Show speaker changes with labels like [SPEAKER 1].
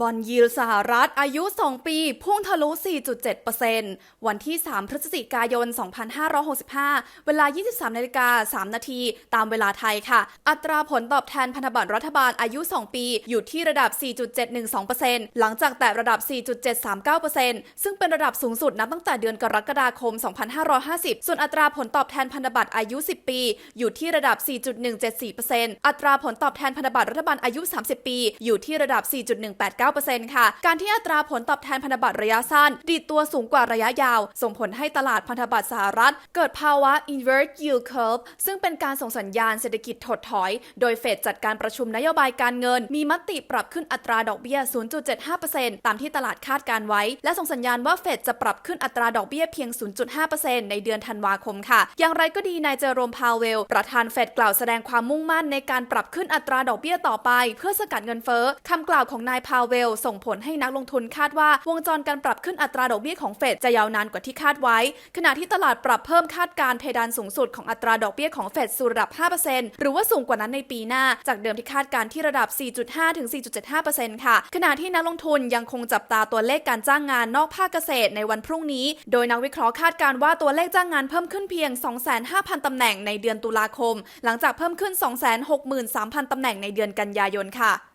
[SPEAKER 1] บอลยิลสหรัฐอายุ 2 ปี พุ่งทะลุ 4.7%วันที่ 3 พฤศจิกายน 2565 เวลา 23นาฬิกา3นาที ตามเวลาไทยค่ะ อัตราผลตอบแทนพันธบัตรรัฐบาลอายุ 2 ปี อยู่ที่ระดับ 4.712%หลังจากแตะระดับ 4.739%ซึ่งเป็นระดับสูงสุดนับตั้งแต่เดือนกรกฎาคม 2550 ส่วนอัตราผลตอบแทนพันธบัตรอายุ 10 ปี อยู่ที่ระดับ 4.174%อัตราผลตอบแทนพันธบัตรรัฐบาลอายุ 30 ปี อยู่ที่ระดับ 4.189%ค่ะ การที่อัตราผลตอบแทนพันธบัตรระยะสั้น ดีดตัวสูงกว่าระยะยาว ส่งผลให้ตลาดพันธบัตรสหรัฐ เกิดภาวะ invert yield curve ซึ่งเป็นการส่งสัญญาณเศรษฐกิจถดถอย โดยเฟดจัดการประชุมนโยบายการเงิน มีมติปรับขึ้นอัตราดอกเบี้ย 0.75%ตามที่ตลาดคาดการไว้ และส่งสัญญาณว่าเฟดจะปรับขึ้นอัตราดอกเบี้ยเพียง 0.5%ในเดือนธันวาคมค่ะ อย่างไรก็ดีนายเจอโรมพาวเวล ประธานเฟดกล่าวแสดงความมุ่งมั่นในการปรับขึ้นอัตราดอกเบี้ยต่อไป เพื่อสกัดเงินเฟ้อคำกล่าวของนายพาวเวลส่งผลให้นักลงทุนคาดว่าวงจรการปรับขึ้นอัตราดอกเบี้ยของเฟดจะยาวนานกว่าที่คาดไว้ ขณะที่ตลาดปรับเพิ่มคาดการเพดานสูงสุดของอัตราดอกเบี้ยของเฟดสู่ระดับ 5%หรือว่าสูงกว่านั้นในปีหน้า จากเดิมที่คาดการที่ระดับ 4.5 ถึง 4.75%ค่ะ ขณะที่นักลงทุนยังคงจับตาตัวเลขการจ้างงานนอกภาคเกษตรในวันพรุ่งนี้ โดยนักวิเคราะห์คาดการว่าตัวเลขจ้างงานเพิ่มขึ้นเพียง 25,000 ตำแหน่งในเดือนตุลาคม หลังจากเพิ่มขึ้น 263,000 ตำแหน่งในเดือนกันยายนค่ะ